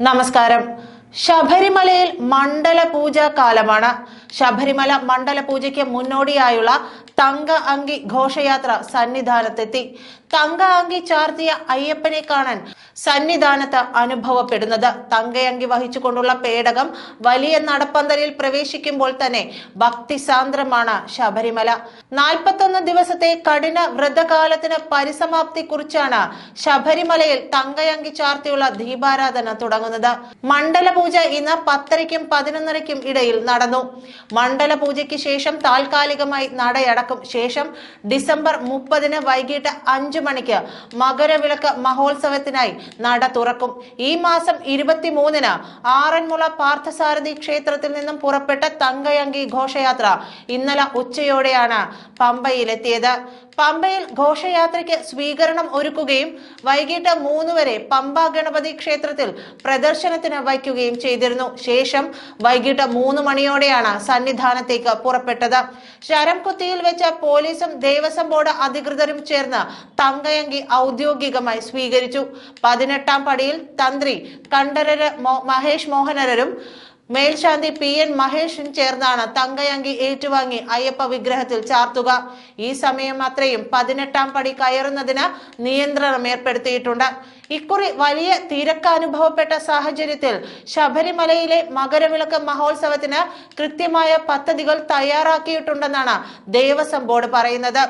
നമസ്കാരം. ശബരിമലയിൽ മണ്ഡല പൂജ കാലമാണ്. ശബരിമല മണ്ഡല പൂജയ്ക്ക് മുന്നോടിയായുള്ള തങ്ക അങ്കി ഘോഷയാത്ര സന്നിധാനത്തെത്തി. തങ്ക അങ്കി ചാർത്തിയ അയ്യപ്പനെ കാണാൻ സന്നിധാനത്ത് അനുഭവപ്പെടുന്നത്. തങ്കയങ്കി വഹിച്ചുകൊണ്ടുള്ള പേടകം വലിയ നടപ്പന്തലിൽ പ്രവേശിക്കുമ്പോൾ തന്നെ ഭക്തിസാന്ദ്രമാണ് ശബരിമല. നാൽപ്പത്തൊന്ന് ദിവസത്തെ കഠിന വ്രതകാലത്തിന് പരിസമാപ്തി കുറിച്ചാണ് ശബരിമലയിൽ തങ്കയങ്കി ചാർത്തിയുള്ള ദീപാരാധന തുടങ്ങുന്നത്. മണ്ഡലപൂജ ഇന്ന് പത്തരയ്ക്കും പതിനൊന്നരയ്ക്കും ഇടയിൽ നടന്നു. മണ്ഡല പൂജയ്ക്ക് ശേഷം താൽക്കാലികമായി നടയടക്കും ശേഷം ഡിസംബർ മുപ്പതിന് വൈകിട്ട് അഞ്ചു മണിക്ക് മകരവിളക്ക് മഹോത്സവത്തിനായി നട തുറക്കും. ഈ മാസം ഇരുപത്തിമൂന്നിന് ആറന്മുള പാർത്ഥസാരഥി ക്ഷേത്രത്തിൽ നിന്നും പുറപ്പെട്ട തങ്കയങ്കി ഘോഷയാത്ര ഇന്നലെ ഉച്ചയോടെയാണ് പമ്പയിലെത്തിയത്. പമ്പയിൽ ഘോഷയാത്രയ്ക്ക് സ്വീകരണം ഒരുക്കുകയും വൈകിട്ട് മൂന്ന് വരെ പമ്പ ഗണപതി ക്ഷേത്രത്തിൽ പ്രദർശനത്തിന് വയ്ക്കുകയും ചെയ്തിരുന്നു. ശേഷം വൈകിട്ട് മൂന്ന് മണിയോടെയാണ് സന്നിധാനത്തേക്ക് പുറപ്പെട്ടത്. ശരംകുത്തിയിൽ വെച്ച പോലീസും ദേവസ്വം ബോർഡ് അധികൃതരും ചേർന്ന് തങ്കയങ്കി ഔദ്യോഗികമായി സ്വീകരിച്ചു. പതിനെട്ടാം പടിയിൽ തന്ത്രി കണ്ഠരര് മഹേഷ് മോഹനരും മേൽശാന്തി പി എൻ മഹേഷും ചേർന്നാണ് തങ്കയങ്കി ഏറ്റുവാങ്ങി അയ്യപ്പ വിഗ്രഹത്തിൽ ചാർത്തുക. ഈ സമയം അത്രയും പതിനെട്ടാം പടി കയറുന്നതിന് നിയന്ത്രണം ഏർപ്പെടുത്തിയിട്ടുണ്ട്. ഇക്കുറി വലിയ തിരക്ക് അനുഭവപ്പെട്ട സാഹചര്യത്തിൽ ശബരിമലയിലെ മകരവിളക്ക് മഹോത്സവത്തിന് കൃത്യമായ പദ്ധതികൾ തയ്യാറാക്കിയിട്ടുണ്ടെന്നാണ് ദേവസ്വം ബോർഡ് പറയുന്നത്.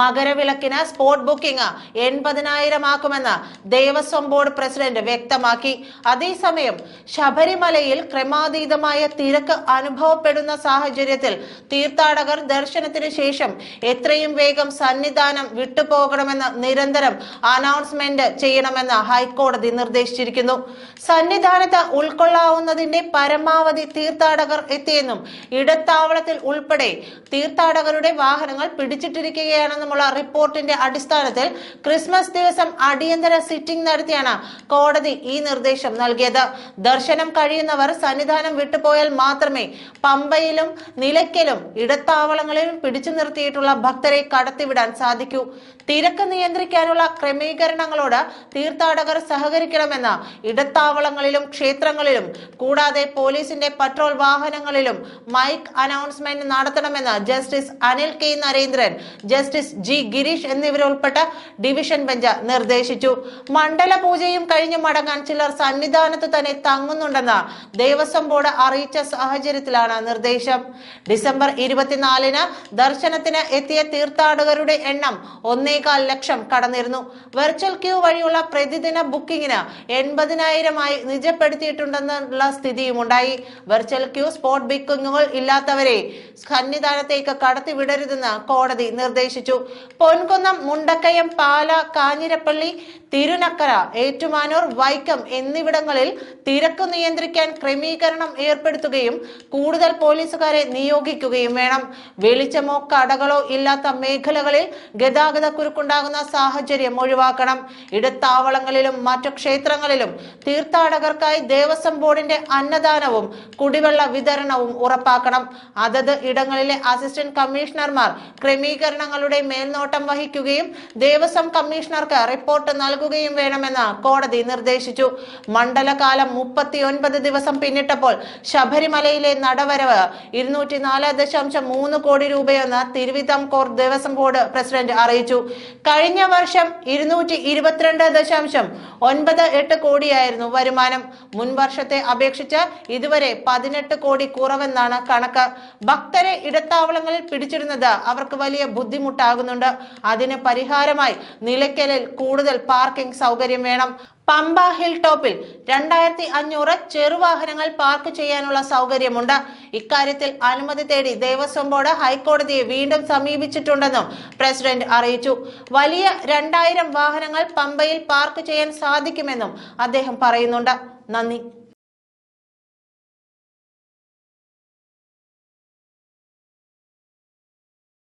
മകരവിളക്കിന് സ്പോട്ട് ബുക്കിംഗ് എൺപതിനായിരം ആക്കുമെന്ന് ദേവസ്വം ബോർഡ് പ്രസിഡന്റ് വ്യക്തമാക്കി. അതേസമയം ശബരിമലയിൽ ക്രമാതീതമായ തിരക്ക് അനുഭവപ്പെടുന്ന സാഹചര്യത്തിൽ തീർത്ഥാടകർ ദർശനത്തിന് ശേഷം എത്രയും വേഗം സന്നിധാനം വിട്ടുപോകണമെന്ന് നിരന്തരം അനൗൺസ്മെന്റ് ചെയ്യണമെന്ന് ഹൈക്കോടതി നിർദ്ദേശിച്ചിരിക്കുന്നു. സന്നിധാനത്ത് ഉൾക്കൊള്ളാവുന്നതിന്റെ പരമാവധി തീർത്ഥാടകർ എത്തിയെന്നും ഇടത്താവളത്തിൽ ഉൾപ്പെടെ തീർത്ഥാടകരുടെ വാഹനങ്ങൾ പിടിച്ചിട്ടിരിക്കുകയാണെന്നുമുള്ള റിപ്പോർട്ടിന്റെ അടിസ്ഥാനത്തിൽ ക്രിസ്മസ് ദിവസം അടിയന്തര സിറ്റിംഗ് നടത്തിയാണ് കോടതി ഈ നിർദ്ദേശം നൽകിയത്. ദർശനം കഴിയുന്നവർ സന്നിധാനം വിട്ടുപോയാൽ മാത്രമേ പമ്പയിലും നിലയ്ക്കലും ഇടത്താവളങ്ങളിലും പിടിച്ചു നിർത്തിയിട്ടുള്ള ഭക്തരെ കടത്തിവിടാൻ സാധിക്കൂ. തിരക്ക് നിയന്ത്രിക്കാനുള്ള ക്രമീകരണങ്ങളോട് തീർത്ഥാടകർ സഹകരിക്കണമെന്ന് ഇടത്താവളങ്ങളിലും ക്ഷേത്രങ്ങളിലും കൂടാതെ പോലീസിന്റെ പട്രോൾ വാഹനങ്ങളിലും മൈക്ക് അനൗൺസ്മെന്റ് നടത്തണമെന്ന് justice Anil K Narendran justice G Girish എന്നിവരുൾപ്പെട്ട division bench നിർദ്ദേശിച്ചു. മണ്ഡല പൂജയും കഴിഞ്ഞ് മടങ്ങാൻ ചിലർ സന്നിധാനത്ത് തന്നെ തങ്ങുന്നുണ്ടെന്ന് ദേവസ്വം ബോർഡ് അറിയിച്ച സാഹചര്യത്തിലാണ് നിർദ്ദേശം. ഡിസംബർ ഇരുപത്തിനാലിന് ദർശനത്തിന് എത്തിയ തീർത്ഥാടകരുടെ എണ്ണം ഒന്നേകാൽ ലക്ഷം കടന്നിരുന്നു. വെർച്വൽ ക്യൂ വഴിയുള്ള പ്രതിദിന ബുക്കിംഗിന് എൺപതിനായിരമായി നിജപ്പെടുത്തിയിട്ടുണ്ടെന്നുള്ള സ്ഥിതിയുമുണ്ടായി. വെർച്വൽ ക്യൂ സ്പോട്ട് ബുക്കിംഗുകൾ ഇല്ലാത്തവരെ സന്നിധാനത്തേക്ക് കടത്തിവിടരുതെന്ന് കോടതി നിർദ്ദേശിച്ചു. പൊൻകുന്നം മുണ്ടക്കയം പാല കാഞ്ഞിരപ്പള്ളി തിരുനക്കര ഏറ്റുമാനൂർ വൈക്കം എന്നിവിടങ്ങളിൽ തിരക്ക് നിയന്ത്രിക്കാൻ ക്രമീകരണം ഏർപ്പെടുത്തുകയും കൂടുതൽ പോലീസുകാരെ നിയോഗിക്കുകയും വേണം. വെളിച്ചമോ കടകളോ ഇല്ലാത്ത മേഖലകളിൽ ഗതാഗത കുരുക്കുണ്ടാകുന്ന സാഹചര്യം ഒഴിവാക്കണം. ഇടത്താവളങ്ങളിലും മറ്റു ക്ഷേത്രങ്ങളിലും തീർത്ഥാടകർക്കായി ദേവസ്വം ബോർഡിന്റെ അന്നദാനവും കുടിവെള്ള വിതരണവും ഉറപ്പാക്കണം. അതത് ഇടങ്ങളിലെ അസിസ്റ്റന്റ് കമ്മീഷണർമാർ ക്രമീകരണങ്ങളുടെ മേൽനോട്ടം വഹിക്കുകയും ദേവസ്വം കമ്മീഷണർക്ക് റിപ്പോർട്ട് നൽകുകയും വേണമെന്ന് കോടതി നിർദ്ദേശിച്ചു. മണ്ഡലകാലം മുപ്പത്തിയൊൻപത് ദിവസം പിന്നിട്ടപ്പോൾ ശബരിമലയിലെ നടവരവ് ഇരുന്നൂറ്റി നാല് ദശാംശം മൂന്ന് കോടി രൂപയെന്ന് തിരുവിതാംകൂർ ദേവസ്വം ബോർഡ് പ്രസിഡന്റ് അറിയിച്ചു. കഴിഞ്ഞ വർഷം ഇരുന്നൂറ്റി ഇരുപത്തിരണ്ട് ദശാംശം ഒൻപത് എട്ട് കോടിയായിരുന്നു വരുമാനം. മുൻവർഷത്തെ അപേക്ഷിച്ച് ഇതുവരെ പതിനെട്ട് കോടി കുറവെന്നാണ് കണക്ക്. ഭക്തരെ ഇടത്താവളങ്ങളിൽ പിടിച്ചിരുന്നത് അവർക്ക് വലിയ ബുദ്ധിമുട്ടാകുന്നുണ്ട് അതിന് പരിഹാരമായി നിലയ്ക്കലിൽ കൂടുതൽ പാർക്കിംഗ് സൗകര്യം വേണം. പമ്പ ഹിൽ ടോപ്പിൽ രണ്ടായിരത്തി അഞ്ഞൂറ് ചെറുവാഹനങ്ങൾ പാർക്ക് ചെയ്യാനുള്ള സൗകര്യമുണ്ട്. ഇക്കാര്യത്തിൽ അനുമതി തേടി ദേവസ്വം ബോർഡ് ഹൈക്കോടതിയെ വീണ്ടും സമീപിച്ചിട്ടുണ്ടെന്നും പ്രസിഡന്റ് അറിയിച്ചു. വലിയ രണ്ടായിരം വാഹനങ്ങൾ പമ്പയിൽ പാർക്ക് ചെയ്യാൻ സാധിക്കുമെന്നും അദ്ദേഹം പറയുന്നുണ്ട്. നന്ദി.